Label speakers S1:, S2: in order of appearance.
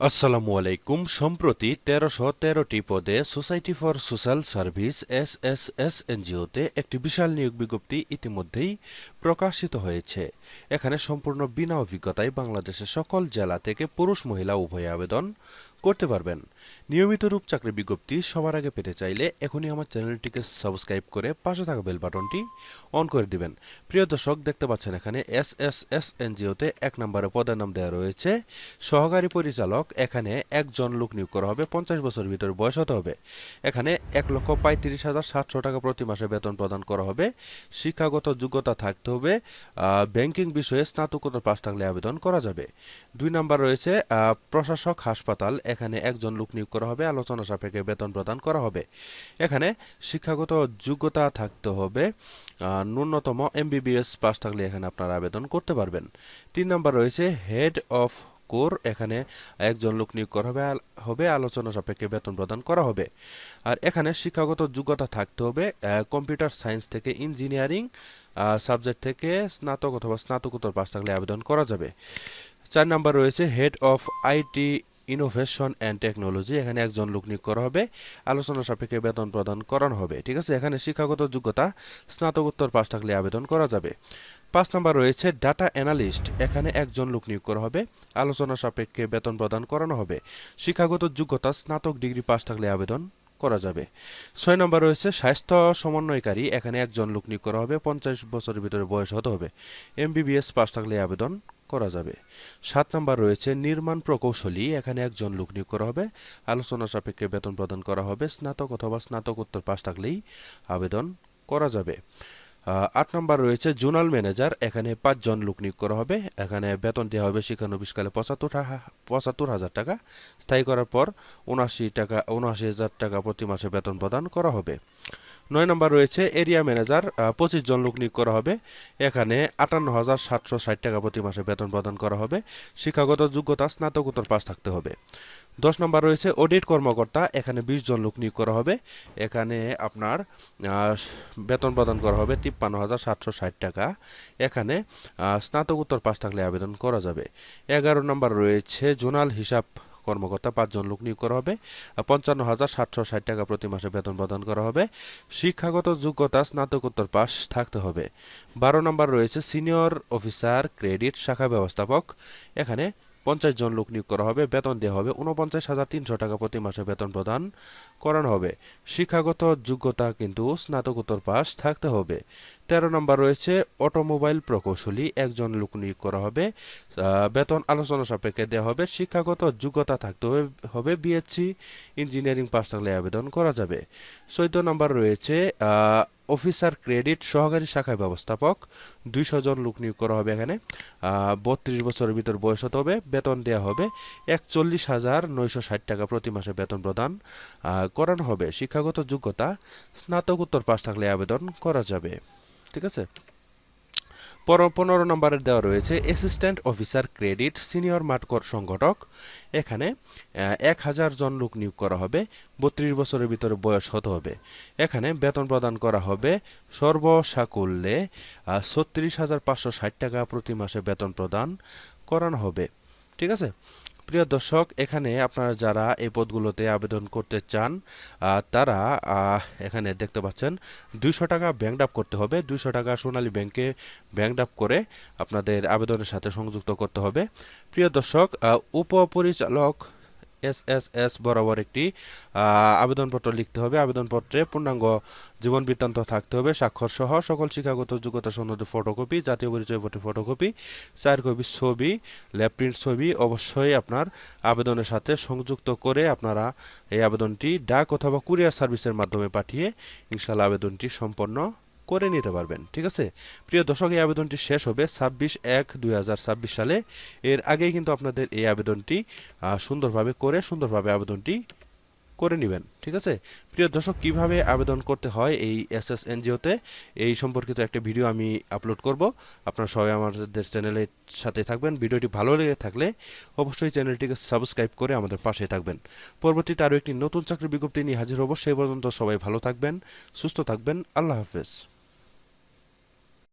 S1: আসসালামু আলাইকুম। সম্প্রতি তেরোশো তেরোটি পদে society for social service S S S এনজিওতে একটি বিশাল নিয়োগ বিজ্ঞপ্তি ইতিমধ্যেই প্রকাশিত হয়েছে। এখানে সম্পূর্ণ বিনা অভিজ্ঞতায় বাংলাদেশের সকল জেলা থেকে পুরুষ মহিলা উভয় আবেদন করতে পারবেন। নিয়মিত রূপ চাকরি বিজ্ঞপ্তি সবার আগে পেতে চাইলে এখনই আমার চ্যানেলটিকে সাবস্ক্রাইব করে পাশে থাকা বেল বাটনটি অন করে দিবেন। প্রিয় দর্শক, দেখতে পাচ্ছেন এখানে এস এস এস এনজিওতে এক নম্বরে পদের নাম দেওয়া রয়েছে, সহকারী পরিচালক, এখানে একজন লোক নিয়োগ করা হবে, পঞ্চাশ বছর ভিতরে বয়স হতে হবে। এখানে এক লক্ষ পঁয়ত্রিশ হাজার সাতশো টাকা প্রতি মাসে বেতন প্রদান করা হবে। শিক্ষাগত যোগ্যতা থাকতে হবে ব্যাংকিং বিষয়ে স্নাতকোত্তর পাশ থাকলে আবেদন করা যাবে। দুই নাম্বার রয়েছে প্রশাসক হাসপাতাল, এখানে একজন লোক নিয়োগ করা হবে, আলোচনা সাপেক্ষে বেতন প্রদান করা হবে। এখানে শিক্ষাগত যোগ্যতা থাকতে হবে ন্যূনতম এমবিবিএস পাস থাকলে এখানে আপনারা আবেদন করতে পারবেন। তিন নম্বর রয়েছে, হেড অফ কোর, এখানে একজন লোক নিয়োগ করা হবে আলোচনা সাপেক্ষে বেতন প্রদান করা হবে। আর এখানে শিক্ষাগত যোগ্যতা থাকতে হবে কম্পিউটার সায়েন্স থেকে ইঞ্জিনিয়ারিং সাবজেক্ট থেকে স্নাতক অথবা স্নাতকোত্তর পাস থাকলে আবেদন করা যাবে। চার নাম্বার রয়েছে, head of IT innovation and technology এখানে একজন লোক নিয়োগ করা হবে, আলোচনা সাপেক্ষে বেতন প্রদান করানো হবে, ঠিক আছে? এখানে শিক্ষাগত যোগ্যতা, স্নাতকোত্তর পাস থাকলে আবেদন করা যাবে। পাঁচ নম্বর রয়েছে ডাটা অ্যানালিস্ট এখানে একজন লোক নিয়োগ করা হবে, আলোচনা সাপেক্ষে বেতন প্রদান করানো হবে, শিক্ষাগত যোগ্যতা, স্নাতক ডিগ্রি পাস থাকলে আবেদন করা যাবে। ছয় নম্বর রয়েছে স্বাস্থ্য সমন্বয়কারী, এখানে একজন লোক নিয়োগ করা হবে, পঞ্চাশ বছরের ভিতরে বয়স হতে হবে এমবিবিএস পাস থাকলে আবেদন করা যাবে। সাত নাম্বার রয়েছে, নির্মাণ প্রকৌশলী, এখানে একজন লোক নিয়োগ করা হবে। আলোচনা সাপেক্ষে বেতন প্রদান করা হবে, স্নাতক অথবা স্নাতকোত্তর পাশ থাকলেই আবেদন করা যাবে। আট নম্বর রয়েছে, জোনাল ম্যানেজার, এখানে পাঁচজন লোক নিয়োগ করা হবে। এখানে বেতন দেওয়া হবে শিক্ষানবিশকালে পঁচাত্তর পঁচাত্তর হাজার টাকা। স্থায়ী করার পর উনআশি টাকা, উনআশি হাজার টাকা প্রতি মাসে বেতন প্রদান করা হবে। নয় নম্বর রয়েছে এরিয়া ম্যানেজার পঁচিশ জন লোক নিয়োগ করা হবে। এখানে আটান্ন হাজার সাতশো ষাট টাকা প্রতি মাসে বেতন প্রদান করা হবে। শিক্ষাগত যোগ্যতা, স্নাতকোত্তর পাস থাকতে হবে। দশ নম্বর রয়েছে অডিট কর্মকর্তা, এখানে বিশ জন লোক নিয়োগ করা হবে। এখানে আপনার বেতন প্রদান করা হবে তিপ্পান্ন হাজার সাতশো ষাট টাকা। এখানে স্নাতকোত্তর পাস থাকলে আবেদন করা যাবে। এগারো নম্বর রয়েছে জোনাল হিসাব কর্মকর্তা পাঁচজন লোক নিয়োগ করা হবে, পঞ্চান্ন হাজার সাতশো ষাট টাকা প্রতি মাসে বেতন প্রদান করা হবে, শিক্ষাগত যোগ্যতা, স্নাতকোত্তর পাশ থাকতে হবে। বারো নম্বর রয়েছে সিনিয়র অফিসার, ক্রেডিট শাখা ব্যবস্থাপক, এখানে পঞ্চাশ জন লোক নিয়োগ করা হবে, বেতন দেওয়া হবে। উনপঞ্চাশ হাজার তিনশো টাকা প্রতি মাসে বেতন প্রদান করানো হবে। শিক্ষাগত যোগ্যতা কিন্তু স্নাতকোত্তর পাস থাকতে হবে। তেরো নম্বর রয়েছে অটোমোবাইল প্রকৌশলী। একজন লোক নিয়োগ করা হবে। বেতন আলোচনা সাপেক্ষে দেওয়া হবে। শিক্ষাগত যোগ্যতা থাকতে হবে বিএসসি ইঞ্জিনিয়ারিং পাস থাকলে আবেদন করা যাবে। চৌদ্দ নম্বর রয়েছে অফিসার ক্রেডিট সহকারী শাখায় ব্যবস্থাপক, দুইশো জন লোক নিয়োগ করা হবে এখানে। বত্রিশ বছরের ভিতর বয়স হতে হবে, বেতন দেওয়া হবে একচল্লিশ হাজার নয়শো ষাট টাকা প্রতি মাসে বেতন প্রদান করানো হবে। শিক্ষাগত যোগ্যতা, স্নাতকোত্তর পাশ থাকলে আবেদন করা যাবে। ঠিক আছে? পর- পনেরো নম্বরের দেওয়া রয়েছে অ্যাসিস্ট্যান্ট অফিসার ক্রেডিট সিনিয়র মাঠকর সংগঠক। এখানে এক হাজার জন লোক নিয়োগ করা হবে, বত্রিশ বছরের ভিতরে বয়স হতে হবে। এখানে বেতন প্রদান করা হবে সর্বসাকুল্যে ছত্রিশ হাজার পাঁচশো ষাট টাকা প্রতি মাসে বেতন প্রদান করানো হবে। ঠিক আছে? প্রিয় দর্শক, এখানে আপনারা যারা এই পদগুলোতে আবেদন করতে চান তারা এখানে দেখতে পাচ্ছেন দুইশো টাকা ব্যাংক ডাপ করতে হবে। দুইশো টাকা সোনালী ব্যাংকে ব্যাংক ডাপ করে আপনাদের আবেদনের সাথে সংযুক্ত করতে হবে। প্রিয় দর্শক উপপরিচালক এস এস এস বরাবর একটি আবেদনপত্র লিখতে হবে। আবেদনপত্রে পূর্ণাঙ্গ জীবন বৃত্তান্ত থাকতে হবে, স্বাক্ষর সহ সকল শিক্ষাগত যোগ্যতা সনদের ফটোকপি জাতীয় পরিচয়পত্রের ফটোকপি চার কপি ছবি ল্যাব প্রিন্ট ছবি অবশ্যই আপনার আবেদনের সাথে সংযুক্ত করে আপনারা এই আবেদনটি ডাক অথবা কুরিয়ার সার্ভিসের মাধ্যমে পাঠিয়ে ইনশাল্লাহ আবেদনটি সম্পন্ন করে নিতে পারবেন, ঠিক আছে? প্রিয় দর্শক, এই আবেদনটি শেষ হবে ছাব্বিশ এক দুই সালে। এর আগেই কিন্তু আপনাদের এই আবেদনটি সুন্দরভাবে করে, সুন্দরভাবে আবেদনটি করে নেবেন, ঠিক আছে? প্রিয় দর্শক, কীভাবে আবেদন করতে হয় এই এস এস এনজিওতে এই সম্পর্কিত একটা ভিডিও আমি আপলোড করব। আপনারা সবাই আমাদের চ্যানেলের সাথে থাকবেন। ভিডিওটি ভালো লেগে থাকলে অবশ্যই চ্যানেলটিকে সাবস্ক্রাইব করে আমাদের পাশে থাকবেন। পরবর্তীতে আরও একটি নতুন চাকরির বিজ্ঞপ্তি নিয়ে হাজির হব। সেই পর্যন্ত সবাই ভালো থাকবেন, সুস্থ থাকবেন। আল্লাহ হাফেজ।